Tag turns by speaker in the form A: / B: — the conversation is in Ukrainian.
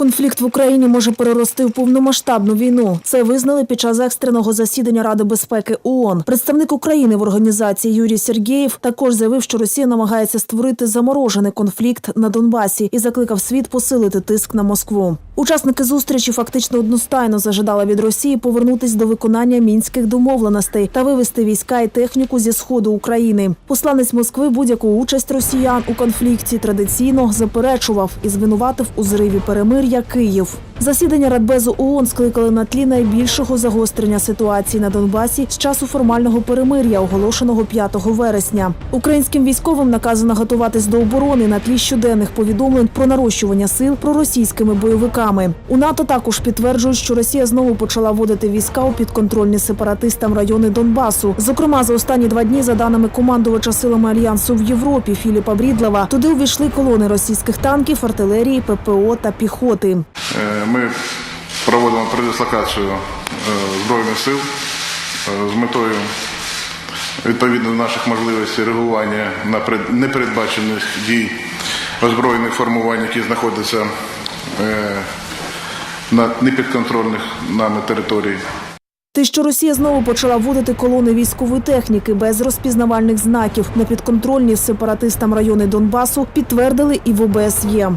A: Конфлікт в Україні може перерости в повномасштабну війну. Це визнали під час екстреного засідання Ради безпеки ООН. Представник України в організації Юрій Сергєєв також заявив, що Росія намагається створити заморожений конфлікт на Донбасі і закликав світ посилити тиск на Москву. Учасники зустрічі фактично одностайно зажадали від Росії повернутись до виконання мінських домовленостей та вивести війська і техніку зі сходу України. Посланець Москви будь-яку участь росіян у конфлікті традиційно заперечував і звинуватив у зриві перемир'я Київ. Засідання Радбезу ООН скликали на тлі найбільшого загострення ситуації на Донбасі з часу формального перемир'я, оголошеного 5 вересня. Українським військовим наказано готуватись до оборони на тлі щоденних повідомлень про нарощування сил проросійськими бойовиками. У НАТО також підтверджують, що Росія знову почала вводити війська у підконтрольні сепаратистам райони Донбасу. Зокрема, за останні два дні, за даними командувача силами альянсу в Європі Філіпа Брідлева, туди увійшли колони російських танків, артилерії, ППО та піхоти.
B: Е, Ми проводимо передислокацію е, Збройних сил е, з метою відповідно до наших можливостей реагування на непередбачених дій озброєних формувань, які знаходяться на непідконтрольних нами території.
A: Те, що Росія знову почала вводити колони військової техніки без розпізнавальних знаків на підконтрольні сепаратистам райони Донбасу, підтвердили і в ОБСЄ.